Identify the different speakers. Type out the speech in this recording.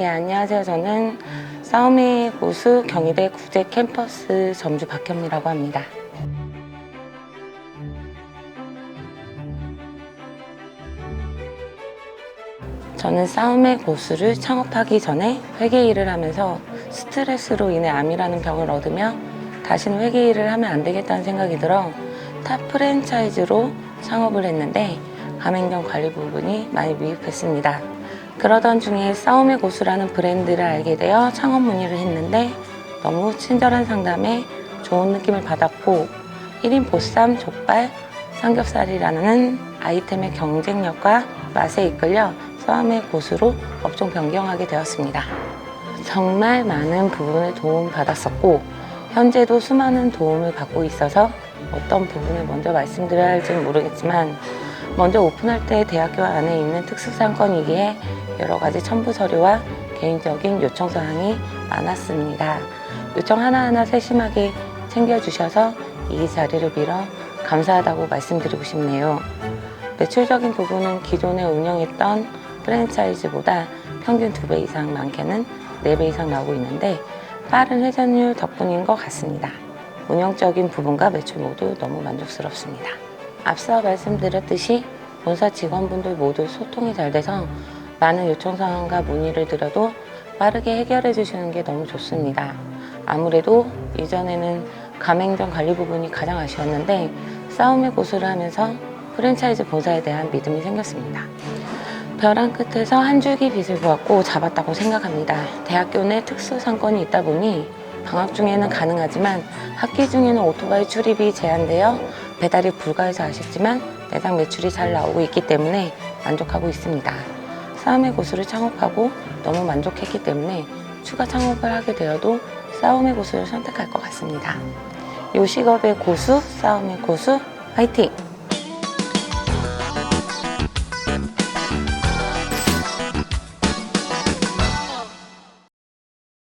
Speaker 1: 예, 안녕하세요. 저는 싸움의 고수 경희대 국제 캠퍼스 점주 박현미라고 합니다. 저는 싸움의 고수를 창업하기 전에 회계 일을 하면서 스트레스로 인해 암이라는 병을 얻으며 다시는 회계 일을 하면 안 되겠다는 생각이 들어 타 프랜차이즈로 창업을 했는데 가맹점 관리 부분이 많이 미흡했습니다. 그러던 중에 싸움의 고수라는 브랜드를 알게 되어 창업 문의를 했는데 너무 친절한 상담에 좋은 느낌을 받았고 1인 보쌈, 족발, 삼겹살이라는 아이템의 경쟁력과 맛에 이끌려 싸움의 고수로 업종 변경하게 되었습니다. 정말 많은 부분을 도움받았었고 현재도 수많은 도움을 받고 있어서 어떤 부분을 먼저 말씀드려야 할지는 모르겠지만 먼저 오픈할 때 대학교 안에 있는 특수상권이기에 여러 가지 첨부 서류와 개인적인 요청 사항이 많았습니다. 요청 하나하나 세심하게 챙겨주셔서 이 자리를 빌어 감사하다고 말씀드리고 싶네요. 매출적인 부분은 기존에 운영했던 프랜차이즈보다 평균 2배 이상 많게는 4배 이상 나오고 있는데 빠른 회전율 덕분인 것 같습니다. 운영적인 부분과 매출 모두 너무 만족스럽습니다. 앞서 말씀드렸듯이 본사 직원분들 모두 소통이 잘 돼서 많은 요청 사항과 문의를 드려도 빠르게 해결해 주시는 게 너무 좋습니다. 아무래도 이전에는 가맹점 관리 부분이 가장 아쉬웠는데 싸움의 고수를 하면서 프랜차이즈 본사에 대한 믿음이 생겼습니다. 벼랑 끝에서 한 줄기 빛을 보았고 잡았다고 생각합니다. 대학교 내 특수 상권이 있다 보니 방학 중에는 가능하지만 학기 중에는 오토바이 출입이 제한되어 배달이 불가해서 아쉽지만 내당 매출이 잘 나오고 있기 때문에 만족하고 있습니다. 싸움의 고수를 창업하고 너무 만족했기 때문에 추가 창업을 하게 되어도 싸움의 고수를 선택할 것 같습니다. 요식업의 고수, 싸움의 고수, 화이팅!